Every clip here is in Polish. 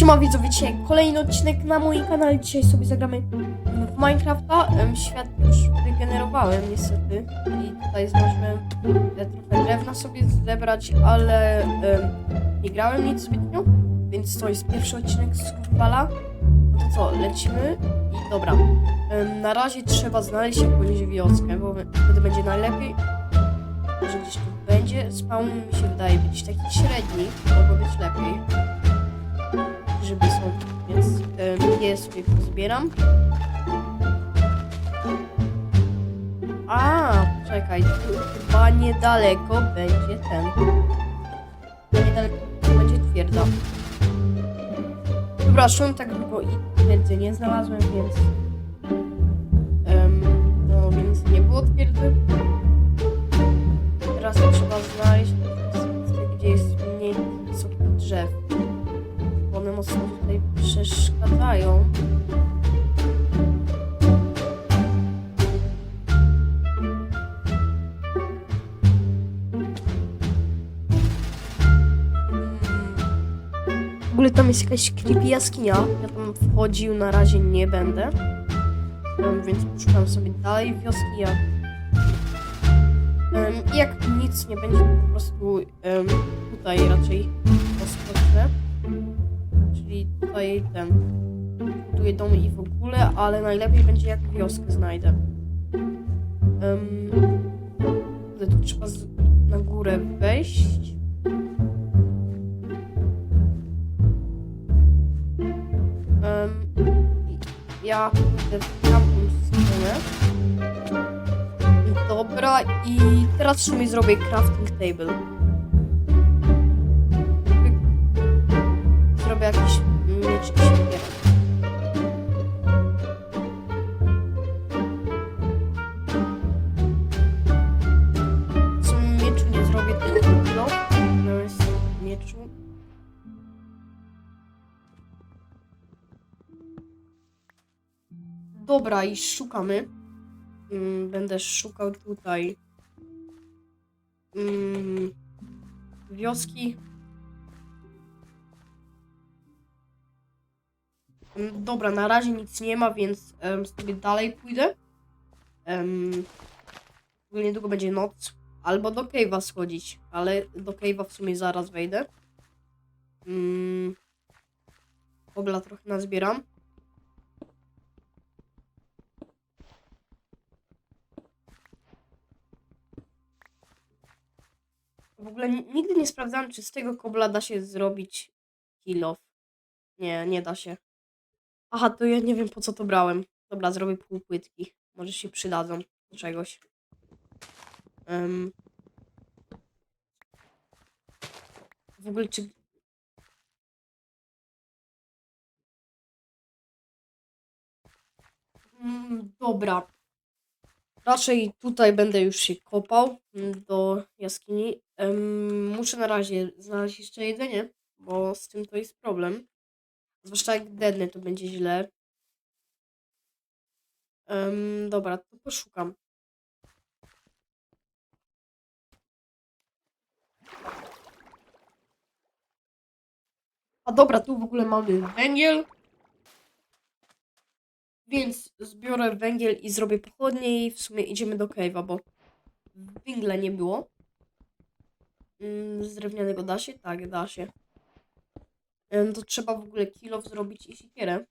Siema widzowie, dzisiaj kolejny odcinek na moim kanale. Dzisiaj sobie zagramy w Minecrafta. Świat już wygenerowałem niestety i tutaj zdążyłem e, trochę drewna sobie zebrać, ale em, nie grałem nic zbytnio, więc to jest pierwszy odcinek z Survivala. No to co, lecimy i dobra. Na razie trzeba znaleźć jakąś wioskę, bo wtedy będzie najlepiej. Może gdzieś tu będzie. Spawn mi się wydaje być taki średni, mogło być lepiej grzyby są, więc je sobie pozbieram. A, czekaj, tu chyba niedaleko będzie ten. Niedaleko będzie twierdza. Dobra, szłem tak długo i twierdzy nie znalazłem, więc... no, więc nie było twierdzy. Teraz trzeba znaleźć gdzie jest mniej drzew mocno tutaj przeszkadzają. W ogóle tam jest jakaś creepy jaskinia. Ja tam wchodził na razie nie będę. Em, Więc poszukam sobie dalej wioski. Jak, i jak nic nie będzie, po prostu em, tutaj raczej rozpocznę czyli tutaj ten buduję domy i w ogóle, ale najlepiej będzie jak wioskę znajdę. Um, tu trzeba z, na górę wejść. Um, ja pójdę w tamtą stronę. Dobra, i teraz w sumie zrobię crafting table. zrobię jakiś sumie mieczu nie zrobię tylko no. Jest. Dobra, i szukamy. Mm, Będę szukał tutaj mm, wioski Dobra, na razie nic nie ma, więc em, sobie dalej pójdę. Um, niedługo będzie noc. Albo do cave'a schodzić, ale do cave'a w sumie zaraz wejdę. Um, Ogla trochę nazbieram. W ogóle ni- nigdy nie sprawdzałem, czy z tego kobla da się zrobić kill off. Nie, nie da się. Aha, to ja nie wiem po co to brałem. Dobra, zrobię półpłytki. Może się przydadzą do czegoś. Em. W ogóle czy... Mm, dobra. Raczej tutaj będę już się kopał mm, do jaskini. Em, muszę na razie znaleźć jeszcze jedzenie, bo z tym to jest problem. Zwłaszcza jak dednę, to będzie źle. Em, dobra, to poszukam. A dobra, tu w ogóle mamy węgiel. Więc zbiorę węgiel i zrobię pochodnie i w sumie idziemy do cave'a, bo węgla nie było. Mm, Z drewnianego da się? Tak, da się. To trzeba w ogóle kilof zrobić i siekierę.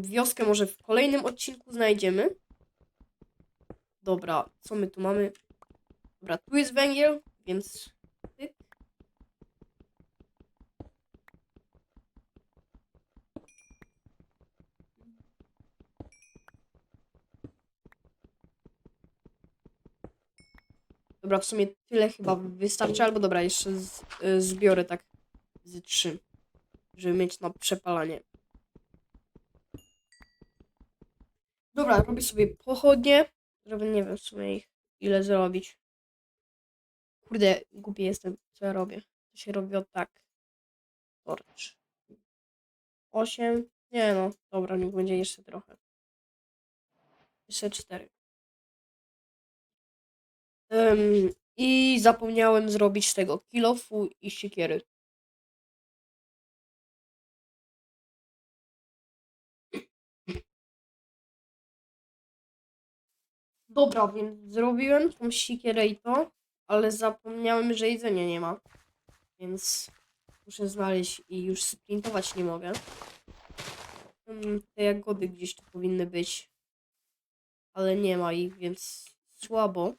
Wioskę może w kolejnym odcinku znajdziemy. Dobra, co my tu mamy? Dobra, tu jest węgiel, więc... tyk. Dobra, w sumie tyle chyba wystarczy, albo dobra, jeszcze z, y, zbiorę tak z trzy, żeby mieć na przepalanie. Dobra, robię sobie pochodnie, żeby nie wiem w sumie ich ile zrobić. Kurde, głupi jestem, co ja robię. To się robi od tak. Torcz. Osiem. Nie no, dobra, niech będzie jeszcze trochę. Jeszcze cztery. I zapomniałem zrobić tego kilofu i siekiery. Dobra, więc zrobiłem tą siekierę i to, ale zapomniałem, że jedzenia nie ma. Więc muszę znaleźć i już sprintować nie mogę. Te jagody gdzieś tu powinny być, ale nie ma ich, więc słabo.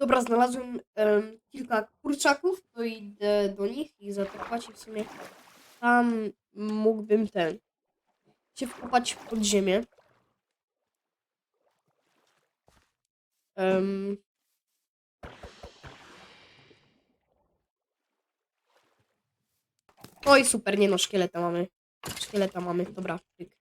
Dobra, znalazłem em, kilka kurczaków, to idę do nich i zatrwać i w sumie tam mógłbym ten się wkopać pod ziemię. Em, Oj, super, nie no, szkieleta mamy. Szkieleta mamy, dobra. Tyk.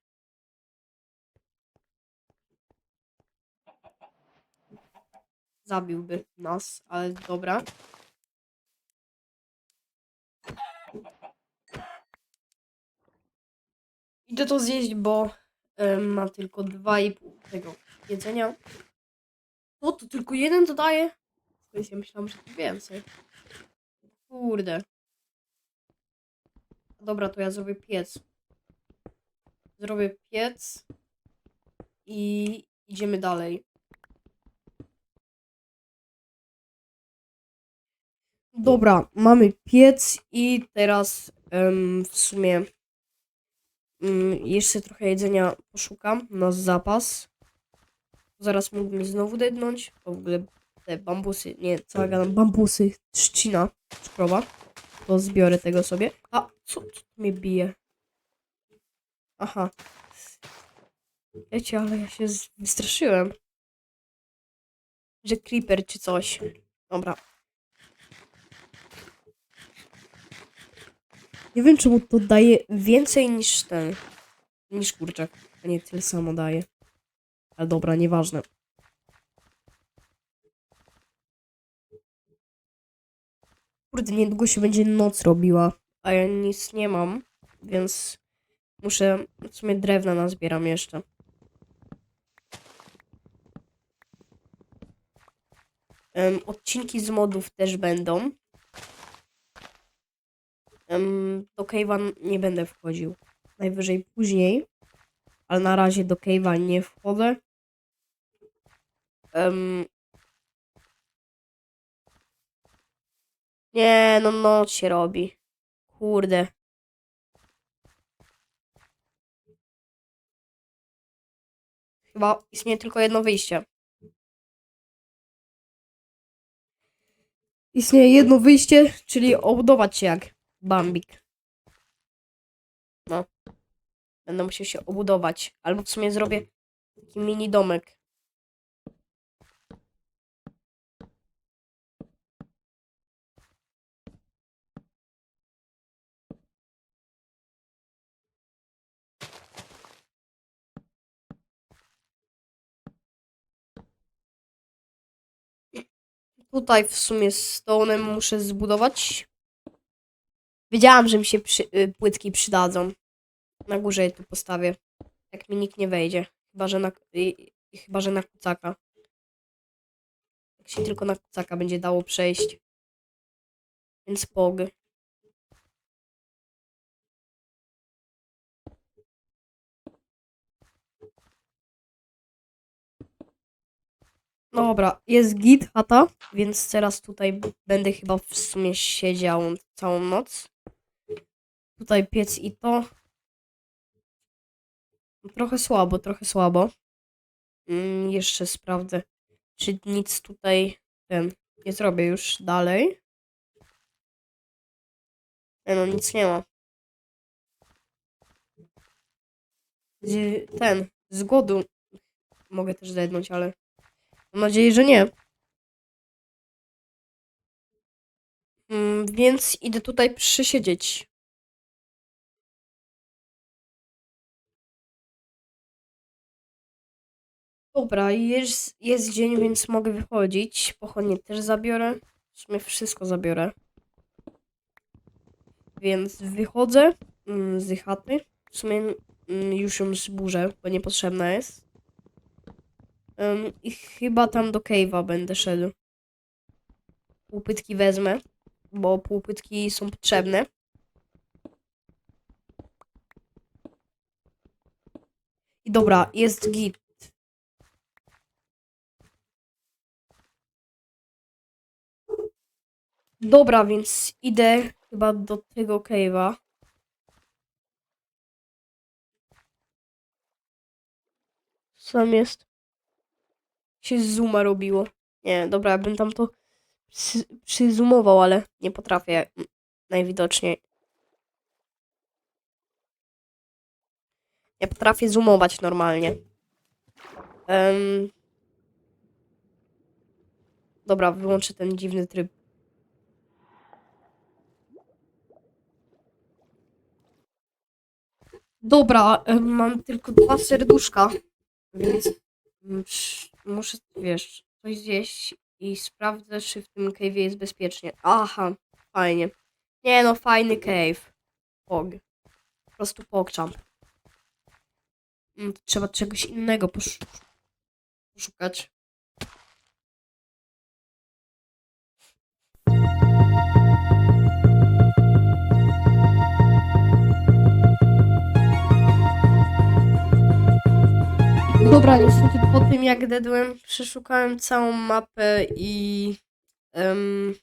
Zabiłby nas, ale dobra. Idę to zjeść, bo em, ma tylko 2,5 tego jedzenia. O, to tylko jeden dodaje? Ja myślałam, że to więcej. Kurde. Dobra, to ja zrobię piec. Zrobię piec i idziemy dalej. Dobra, mamy piec i teraz w sumie mm, jeszcze trochę jedzenia poszukam na zapas. Zaraz mógłbym znowu dednąć. W ogóle te bambusy, nie, cała gadam, bambusy, trzcina szkrowa. To zbiorę tego sobie. A, co, co mnie bije? Aha. Wiecie, ale ja się wystraszyłem. Że creeper czy coś. Dobra. Nie wiem, czemu to daje więcej niż ten. Niż kurczak. A nie tyle samo daje. Ale dobra, nieważne. Kurde, niedługo się będzie noc robiła, a ja nic nie mam, więc muszę, w sumie drewna nazbieram jeszcze. Odcinki z modów też będą. Do Cave'a nie będę wchodził. Najwyżej później, ale na razie do Cave'a nie wchodzę. Em, Nie, no noc się robi. Kurde. Chyba istnieje tylko jedno wyjście. Istnieje jedno wyjście, czyli obudować się jak Bambik. No. Będę musiał się obudować. Albo w sumie zrobię taki mini domek. Tutaj w sumie stonem muszę zbudować. Wiedziałam, że mi się przy, y, płytki przydadzą. Na górze je tu postawię. Jak mi nikt nie wejdzie. Chyba, że na, y, y, chyba, że na kucaka. Jak się tylko na kucaka będzie dało przejść. Więc pog. Dobra, jest git chata, więc teraz tutaj będę chyba w sumie siedział całą noc. Tutaj piec i to. Trochę słabo, trochę słabo. Mm, jeszcze sprawdzę, czy nic tutaj ten nie zrobię już dalej. No, nic nie ma. Ten, z głodu mogę też zednąć, ale mam nadzieję, że nie. Mm, więc idę tutaj przysiedzieć. Dobra, jest, jest dzień, więc mogę wychodzić. Pochodnie też zabiorę. W sumie wszystko zabiorę. Więc wychodzę mm, z chaty. W sumie mm, już ją zburzę, bo niepotrzebna jest. Em, I chyba tam do cave'a będę szedł. Półpytki wezmę, bo półpytki są potrzebne. I dobra, jest git. Dobra, więc idę chyba do tego cave'a. Co tam jest? Się zooma robiło. Nie, dobra, ja bym tam to przy, przyzoomował, ale nie potrafię. Najwidoczniej. Nie potrafię zoomować normalnie. Em, dobra, wyłączę ten dziwny tryb. Dobra, em, mam tylko dwa serduszka, więc mm, sz- muszę, wiesz, coś zjeść i sprawdzę, czy w tym cave'ie jest bezpiecznie. Aha, fajnie. Nie no, fajny cave. Pog. Po prostu pogczam. Mm, Trzeba czegoś innego posz poszukać. Dobra, niestety po tym jak dedłem, przeszukałem całą mapę i em,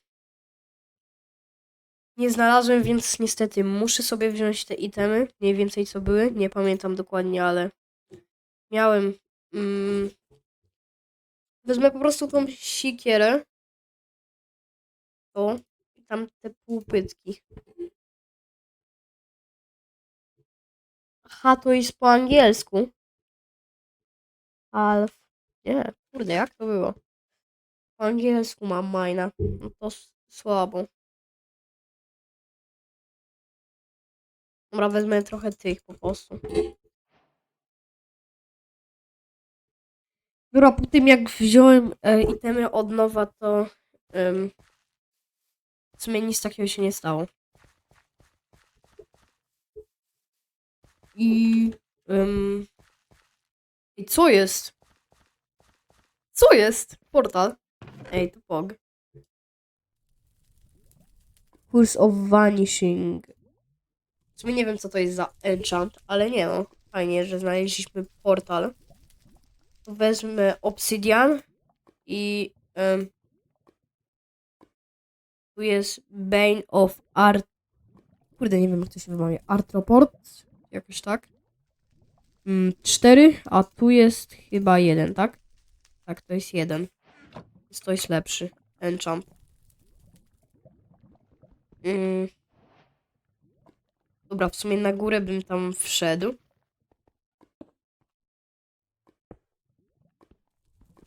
nie znalazłem, więc niestety muszę sobie wziąć te itemy. Mniej więcej co były, nie pamiętam dokładnie, ale miałem. Mm, wezmę po prostu tą sikierę. To i tam te półpytki. Aha, to jest po angielsku. Alf. Nie, kurde, jak to było? Po angielsku mam majna. No to słabo. Dobra, wezmę trochę tych po prostu. Dobra, po tym jak wziąłem e, itemy od nowa, to em, w sumie nic takiego się nie stało. I... I co jest? Co jest? Portal. Ej, to pog. Curse of Vanishing. W sumie nie wiem, co to jest za enchant, ale nie no. Fajnie, że znaleźliśmy portal. Wezmę obsydian i em, tu jest Bane of Art. Kurde, nie wiem, jak to się wymawia. Artroport? Jakoś tak. Mm, cztery, a tu jest chyba jeden, tak? Tak, to jest jeden. Więc to jest lepszy. Enchant. Mm. Dobra, w sumie na górę bym tam wszedł.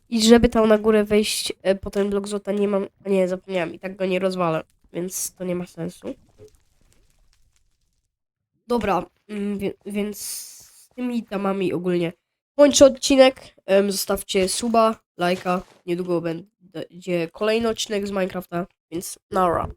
I żeby tam na górę wejść e, po ten blok złota nie mam... Nie, zapomniałem. I tak go nie rozwalę. Więc to nie ma sensu. Dobra, mm, więc tymi tamami ogólnie kończę odcinek. Zostawcie suba, lajka. Niedługo będzie kolejny odcinek z Minecrafta, więc nara.